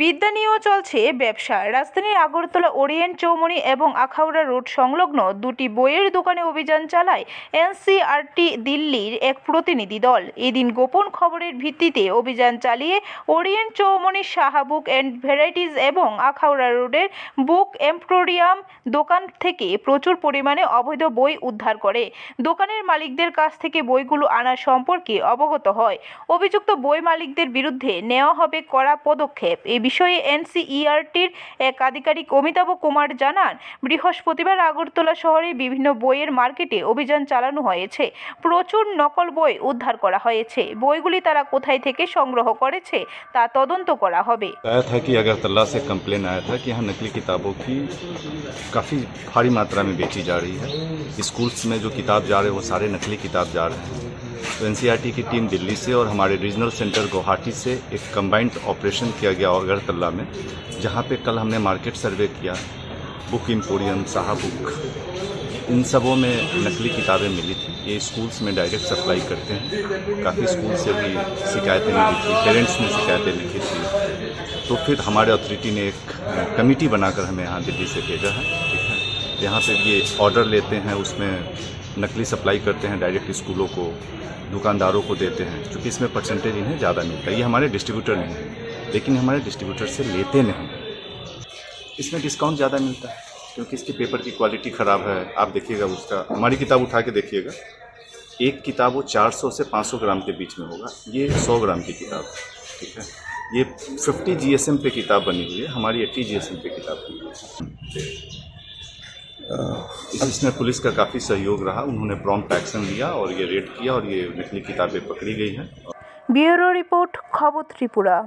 বিদ্যা নিয়েও চলছে ব্যবসা। রাজধানীর আগরতলা ওরিয়েন্ট চৌমনি এবং আখাউড়া রোড সংলগ্ন দুটি বইয়ের দোকানে অভিযান চালায় এনসিআরটি দিল্লির এক প্রতিনিধি দল। এদিন গোপন খবরের ভিত্তিতে অভিযান চালিয়ে Orient Choumoni Saha book and varieties এবং আখাউড়া রোডের বুক এম্পোরিয়াম দোকান থেকে প্রচুর পরিমাণে অবৈধ বই উদ্ধার করে। দোকানের মালিকদের কাছ থেকে বইগুলো আনা সম্পর্কে অবগত হয়। অভিযুক্ত বই মালিকদের বিরুদ্ধে নেওয়া হবে কড়া পদক্ষেপ। এ বিষয়ে এনসিইআরটির এক আধিকারিক অমিতাভ কুমার জানান বৃহস্পতিবার আগরতলা শহরে বিভিন্ন বইয়ের মার্কেটে অভিযান চালানো হয়েছে প্রচুর নকল বই উদ্ধার করা হয়েছে বইগুলি তারা কোথায় থেকে সংগ্রহ করেছে তা তদন্ত করা হবে आया था कि अगरतला से कंप्लेन आया था कि यहाँ नकली किताबों की काफ़ी भारी मात्रा में बेची जा रही है स्कूल्स में जो किताब जा रहे हैं वो सारे नकली किताब जा रहे हैं तो एन की टीम दिल्ली से और हमारे रीजनल सेंटर गुवाहाटी से एक कंबाइंड ऑपरेशन किया गया और अगरतला में, जहाँ पे कल हमने मार्केट सर्वे किया बुक एम्पोरियम साहा बुक इन सबों में नकली किताबें मिली थी। ये स्कूल्स में डायरेक्ट सप्लाई करते हैं। काफ़ी स्कूल से भी शिकायतें मिली थी। पेरेंट्स ने शिकायतें लिखी थी। तो फिर हमारे अथॉरिटी ने एक कमेटी बनाकर हमें यहाँ दिल्ली से भेजा है। यहाँ पे ये ऑर्डर लेते हैं, उसमें नकली सप्लाई करते हैं डायरेक्ट स्कूलों को, दुकानदारों को देते हैं, क्योंकि इसमें परसेंटेज इन्हें ज़्यादा मिलता है। ये हमारे डिस्ट्रीब्यूटर नहीं है, लेकिन हमारे डिस्ट्रीब्यूटर से लेते नहीं इसमें डिस्काउंट ज़्यादा मिलता है, क्योंकि इसकी पेपर की क्वालिटी ख़राब है। आप देखिएगा उसका, हमारी किताब उठा के देखिएगा। एक किताब वो 400 से 500 ग्राम के बीच में होगा। ये 100 ग्राम की किताब, ठीक है? ये 50 जीएसएम पे किताब बनी हुई है, हमारी 80 जीएसएम पे किताब बनी हुई है। इसमें पुलिस का काफ़ी सहयोग रहा, उन्होंने प्रॉम्प्ट एक्शन लिया और ये रेड किया और ये नकली किताबें पकड़ी गई हैं। ब्यूरो रिपोर्ट खबर त्रिपुरा।